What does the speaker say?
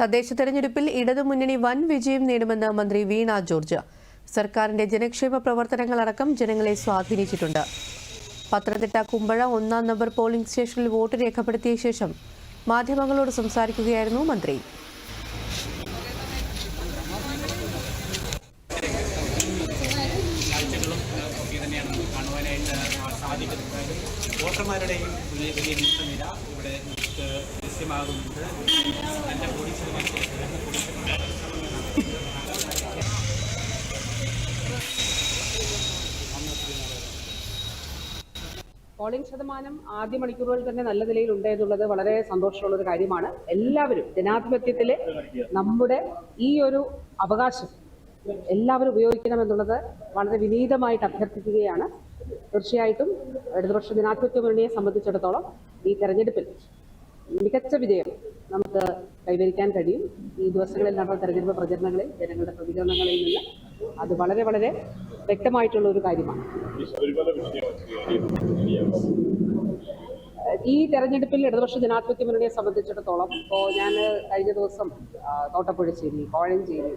തദ്ദേശ തെരഞ്ഞെടുപ്പിൽ ഇടതുമുന്നണി വൻ വിജയം നേടുമെന്ന് മന്ത്രി വീണ ജോർജ്. സർക്കാരിന്റെ ജനക്ഷേമ പ്രവർത്തനങ്ങളടക്കം ജനങ്ങളെ സ്വാധീനിച്ചിട്ടുണ്ട്. പത്തനംതിട്ട കുമ്പഴ ഒന്നാം നമ്പർ പോളിംഗ് സ്റ്റേഷനിൽ വോട്ട് രേഖപ്പെടുത്തിയ ശേഷം മാധ്യമങ്ങളോട് സംസാരിക്കുകയായിരുന്നു മന്ത്രി. വോട്ടർമാരുടെയും വലിയ വലിയ നീക്കമില്ല ഇവിടെ ദൃശ്യമാകുന്നുണ്ട്. പോളിംഗ് ശതമാനം ആദ്യ മണിക്കൂറുകളിൽ തന്നെ നല്ല നിലയിൽ ഉണ്ട് എന്നുള്ളത് വളരെ സന്തോഷമുള്ള ഒരു കാര്യമാണ്. എല്ലാവരും ജനാധിപത്യത്തിലെ നമ്മുടെ ഈ ഒരു അവകാശം എല്ലാവരും ഉപയോഗിക്കണം എന്നുള്ളത് വളരെ വിനീതമായിട്ട് അഭ്യർത്ഥിക്കുകയാണ്. തീർച്ചയായിട്ടും ഇടതുപക്ഷ ജനാധിപത്യ മുന്നണിയെ സംബന്ധിച്ചിടത്തോളം ഈ തെരഞ്ഞെടുപ്പിൽ മികച്ച വിജയം നമുക്ക് കൈവരിക്കാൻ കഴിയും. ഈ ദിവസങ്ങളിൽ നടന്ന തെരഞ്ഞെടുപ്പ് പ്രചരണങ്ങളിൽ ജനങ്ങളുടെ പ്രതികരണങ്ങളിൽ നിന്ന് അത് വളരെ വളരെ വ്യക്തമായിട്ടുള്ള ഒരു കാര്യമാണ് ഈ തെരഞ്ഞെടുപ്പിൽ ഇടതുപക്ഷ ജനാധിപത്യ മുന്നണിയെ സംബന്ധിച്ചിടത്തോളം ഇപ്പോൾ ഞാൻ കഴിഞ്ഞ ദിവസം തോട്ടപ്പുഴ തോട്ടപ്പുഴശ്ശേരി കോഴഞ്ചേരി